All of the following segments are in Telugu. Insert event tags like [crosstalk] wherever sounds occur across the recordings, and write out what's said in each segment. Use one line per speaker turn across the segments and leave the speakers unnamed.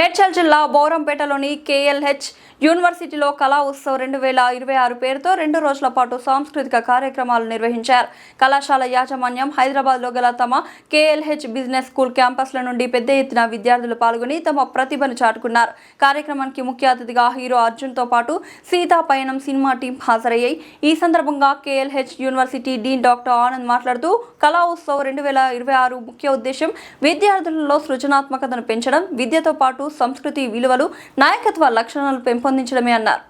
మేడ్చల్ జిల్లా బోరంపేటలోని కేఎల్హెచ్ యూనివర్సిటీలో కళా ఉత్సవ్ రెండు వేల ఇరవై ఆరు పేరుతో రెండు రోజుల పాటు సాంస్కృతిక కార్యక్రమాలు నిర్వహించారు. కళాశాల యాజమాన్యం హైదరాబాద్లో గల తమ కేఎల్హెచ్ బిజినెస్ స్కూల్ క్యాంపస్ల నుండి పెద్ద ఎత్తున విద్యార్థులు పాల్గొని తమ ప్రతిభను చాటుకున్నారు. కార్యక్రమానికి ముఖ్య అతిథిగా హీరో అర్జున్తో పాటు సీతా పయనం సినిమా టీం హాజరయ్యాయి. ఈ సందర్భంగా KLH university dean doctor Anand మాట్లాడుతూ కళా ఉత్సవ్ రెండు వేల ఇరవై ఆరు ముఖ్య ఉద్దేశం విద్యార్థులలో సృజనాత్మకతను పెంచడం విద్యతో పాటు సంస్కృతి విలువలు నాయకత్వ లక్షణాలు రూపొందించడమే అన్నారు.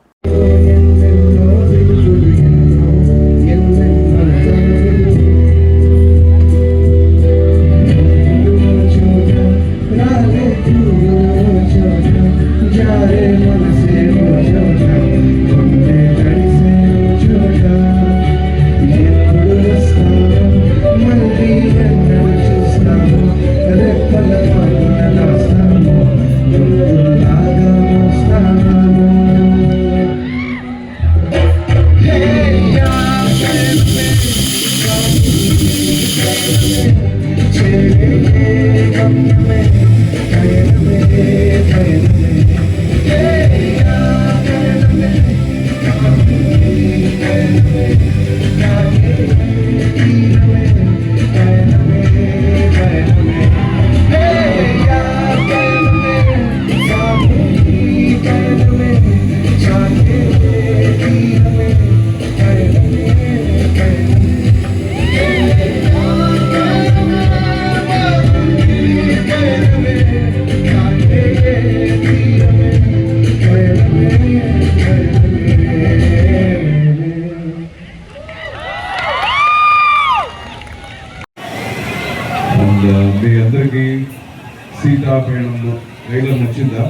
ప్రయాణంలో రైలు నచ్చిందా?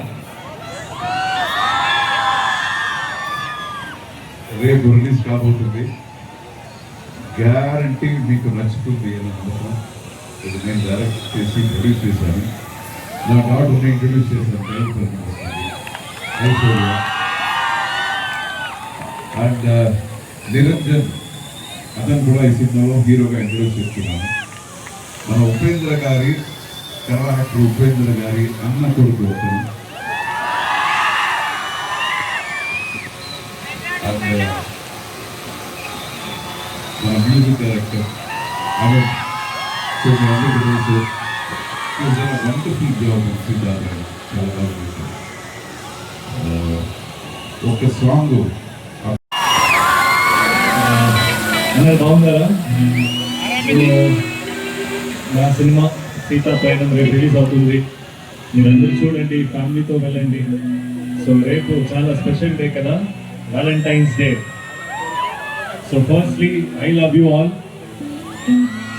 రేపు రిలీజ్ కాబోతుంది గ్యారంటీ మీకు నచ్చుతుంది అని నమ్మకం ఇది నేను డైరెక్ట్ చేసి ప్రొడ్యూస్ చేశాను. నా డాటర్ని ఇంట్రడ్యూస్ చేశాను. ఐశ్వర్య అండ్ uh, నిరంజన్ అతను కూడా ఈ సినిమాలో హీరోగా ఇంట్రొడ్యూస్ చేస్తున్నాను మన ఉపేంద్ర గారి కళాకారుడు ఉపేంద్ర గారి అన్న కొడుకు అతను అండ్ మన మ్యూజిక్ డైరెక్టర్ అదే సో మీ అందరికీ తెలుసు వండర్ఫుల్ జాబ్ సిద్ధార్థ గారు చాలా బాగా చేశారు ఆ, ఒక సాంగ్
అందరు బాగున్నారా సో, నా సినిమా సీతా పయనం రేపు రిలీజ్ అవుతుంది. మీరందరూ చూడండి ఫ్యామిలీతో వెళ్ళండి. సో రేపు చాలా స్పెషల్ డే కదా Valentine's day. So firstly I love you all.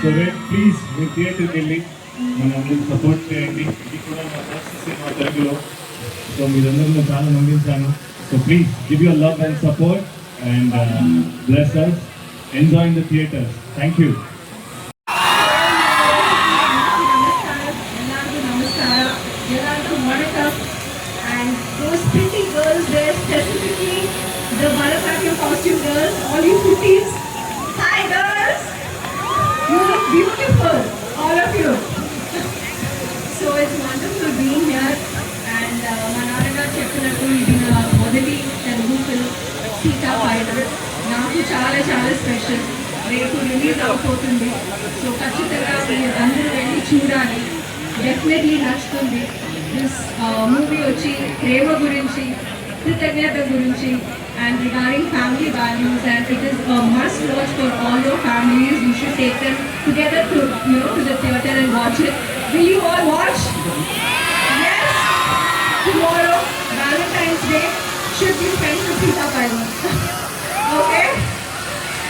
So రేపు ప్లీజ్ మీ థియేటర్కి వెళ్ళి మన అందరికి సపోర్ట్ చేయండి. ఇది కూడా నా ఫస్ట్ సినిమా తెలుగులో. సో మీరందరూ చాలా నమ్మించాను. So please give your love
and support and bless us enjoy in the theatre thank you Bharatanatyam costume girls all you cuties hi girls. You look beautiful all of you. [laughs] So it's wonderful being here. And uh, మా నాన్నగారు చెప్పినట్టు ఇది నా మొదటి తెలుగు ఫిల్మ్ సీతా పైన. నాకు చాలా చాలా స్పెషల్ రేపు రిలీజ్ అవుతుంది సో ఖచ్చితంగా మీరు అందరూ వెళ్ళి చూడాలి. డెఫినెట్లీ నచ్చుతుంది. దిస్ మూవీ uh, వచ్చి ప్రేమ గురించి కృతజ్ఞత గురించి And regarding family values, as it is a must watch for all your families, you should take them together to you know to the theater and watch it. Will you all watch? Yes. Tomorrow, Valentine's Day, should be spent with Sita fireworks. [laughs] okay.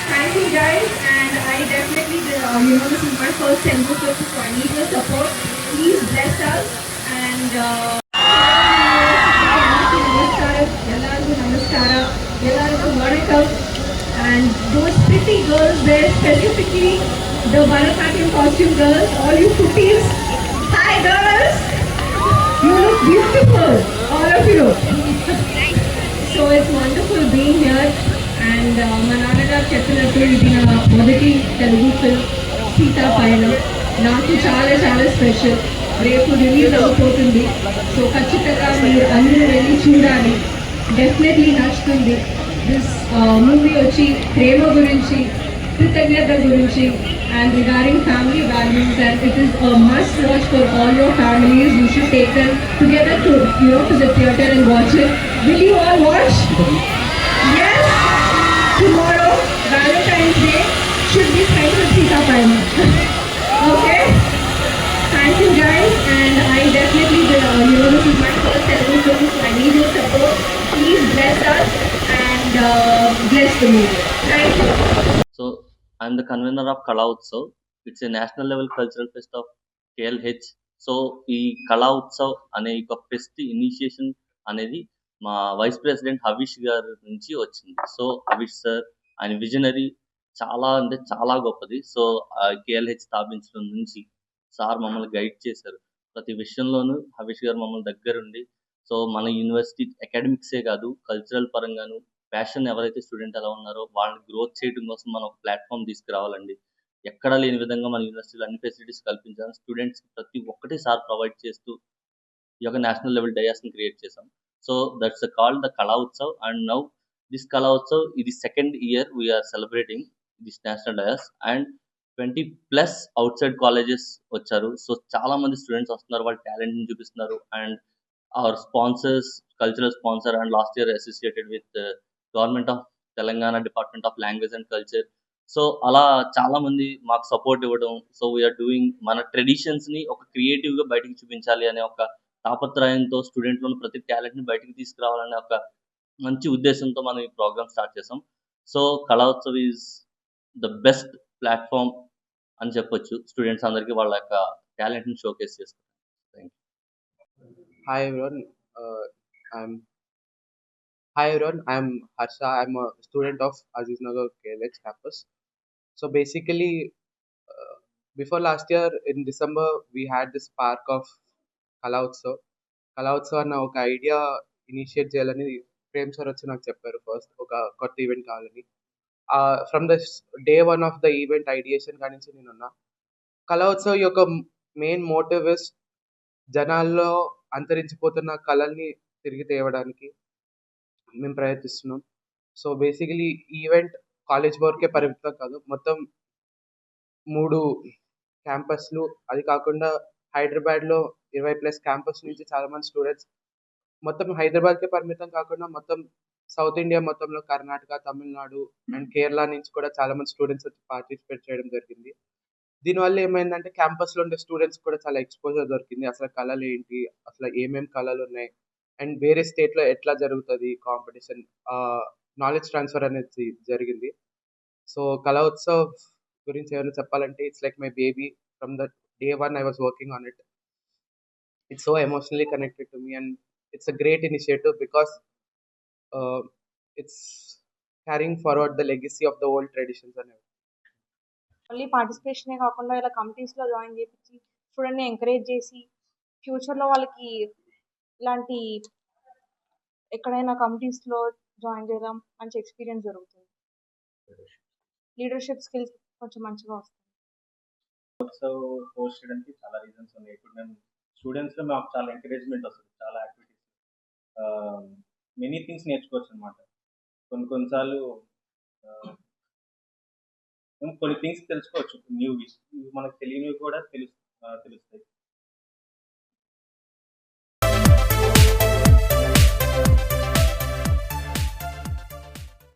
Thank you guys, and I definitely uh, you know this is my first Telugu film, so I need your support. Please bless us and. Uh, எல்லாருக்கும் வணக்கம் and those pretty girls there specifically the Bharatnatyam costume girls all you putties hi girls you look beautiful all of you so it's wonderful being here and uh, మా నాన్నగారు చెప్పినట్టు ఇది నా మొదటి తెలుగు ఫిల్మ్ సీతా పైన నాకు చాలా చాలా స్పెషల్ రేపు రిలీజ్ అవుతుంది సో ఖచ్చితంగా మీరు అందరూ వెళ్ళి చూడాలి డెఫినెట్లీ నచ్చుతుంది దిస్ మూవీ వచ్చి ప్రేమ గురించి కృతజ్ఞత గురించి and regarding family values and it is must watch for all your families you should take them together to you know to the theatre and watch it will you all watch Yes, Bless the movie. Thank you.
So I'm the convener of Kala Utsav. It's a national level cultural fest of KLH. So ఈ కళా ఉత్సవ్ అనే ఒక ఫెస్ట్ ఇనిషియేషన్ అనేది మా వైస్ ప్రెసిడెంట్ హవీష్ గారి నుంచి వచ్చింది సో హవీష్ సార్ ఆయన విజనరీ చాలా అంటే చాలా గొప్పది సో కేఎల్హెచ్ స్థాపించడం నుంచి సార్ మమ్మల్ని గైడ్ చేశారు ప్రతి విషయంలోనూ హవీష్ గారు మమ్మల్ని దగ్గరుండి సో మన యూనివర్సిటీ అకాడమిక్సే కాదు కల్చరల్ పరంగాను ప్యాషన్ ఎవరైతే స్టూడెంట్ ఎలా ఉన్నారో వాళ్ళని గ్రోత్ చేయడం కోసం మనం ఒక ప్లాట్ఫామ్ తీసుకురావాలండి. ఎక్కడా లేని విధంగా మన యూనివర్సిటీలో అన్ని ఫెసిలిటీస్ కల్పించాలి స్టూడెంట్స్ ప్రతి ఒక్కటి సార్ ప్రొవైడ్ చేస్తూ ఈ యొక్క నేషనల్ లెవెల్ డయాస్ని క్రియేట్ చేసాం so that's called the Kala Utsav and now this Kala Utsav ఇది second year we're celebrating this national dais and twenty plus outside colleges వచ్చారు. సో చాలా మంది స్టూడెంట్స్ వస్తున్నారు వాళ్ళ టాలెంట్ని చూపిస్తున్నారు and our sponsors cultural sponsor and last year associated with government of Telangana department of language and culture. So అలా చాలా మంది మాకు సపోర్ట్ ఇవ్వడం సో వీఆర్ డూయింగ్ మన ట్రెడిషన్స్ని ఒక క్రియేటివ్గా బయటికి చూపించాలి అనే ఒక తాపత్రయంతో స్టూడెంట్లోని ప్రతి టాలెంట్ని బయటికి తీసుకురావాలనే ఒక మంచి ఉద్దేశంతో మనం ఈ ప్రోగ్రామ్ స్టార్ట్ చేసాం. So Kalotsav is the best platform అని చెప్పొచ్చు స్టూడెంట్స్ అందరికీ వాళ్ళ యొక్క టాలెంట్ని షోకేస్ చేస్తారు
thank you hi I'm Hi everyone. I'm Harsha. I'm a student of Nagar Nagar KLH campus. So basically, uh, before last year in December, we had this spark of Kala Utsav. కళా అన్న ఒక ఐడియా ఇనిషియేట్ చేయాలని ప్రేమ్ సార్ వచ్చి నాకు చెప్పారు ఫస్ట్ ఒక కొత్త ఈవెంట్ కావాలని from the day one of the event ideation కాడి నుంచి నేనున్నా కళా ఉత్సవ్ యొక్క మెయిన్ మోటివ్ ఇస్ జనాల్లో అంతరించిపోతున్న కళల్ని తిరిగి తేవడానికి మేము ప్రయత్నిస్తున్నాం. సో బేసికలీ ఈవెంట్ కాలేజ్ వరకే పరిమితం కాదు. మొత్తం మూడు క్యాంపస్లు అది కాకుండా హైదరాబాద్లో ఇరవై ప్లస్ క్యాంపస్ నుంచి చాలామంది స్టూడెంట్స్ మొత్తం హైదరాబాద్కే పరిమితం కాకుండా మొత్తం సౌత్ ఇండియా మొత్తంలో కర్ణాటక తమిళనాడు అండ్ కేరళ నుంచి కూడా చాలా మంది స్టూడెంట్స్ వచ్చి పార్టిసిపేట్ చేయడం జరిగింది. దీనివల్ల ఏమైందంటే క్యాంపస్లో ఉండే స్టూడెంట్స్ కూడా చాలా ఎక్స్పోజర్ దొరికింది. అసలు కళలు ఏంటి? అసలు ఏమేమి కళలు ఉన్నాయి? అండ్ వేరే స్టేట్లో ఎట్లా జరుగుతుంది కాంపిటీషన్? నాలెడ్జ్ ట్రాన్స్ఫర్ అనేది జరిగింది. సో కళా ఉత్సవ్ గురించి ఏమైనా చెప్పాలంటే it's like my baby from the day one I was working on it it's so emotionally connected to me and it's a great initiative because it's carrying forward the legacy of the old traditions అనేవి
ఓన్లీ పార్టిసిపేషనే కాకుండా ఇలా కమిటీస్లో జాయిన్ చేపించి స్టూడెంట్ని ఎంకరేజ్ చేసి ఫ్యూచర్లో వాళ్ళకి ఇలాంటి ఎక్కడైనా కమిటీస్లో జాయిన్ చేయడం మంచి ఎక్స్పీరియన్స్ జరుగుతుంది. లీడర్షిప్ స్కిల్స్ కొంచెం మంచిగా వస్తుంది
సో పోస్ట్ చేయడానికి చాలా రీజన్స్ ఉన్నాయి. ఇప్పుడు మేము స్టూడెంట్స్లో మాకు చాలా ఎంకరేజ్మెంట్ వస్తుంది. చాలా యాక్టివిటీస్ మెనీ థింగ్స్ నేర్చుకోవచ్చు అనమాట కొన్ని కొన్నిసార్లు కొన్ని థింగ్స్ తెలుసుకోవచ్చు. న్యూ మనకు తెలియనివి కూడా తెలుసు తెలుస్తాయి.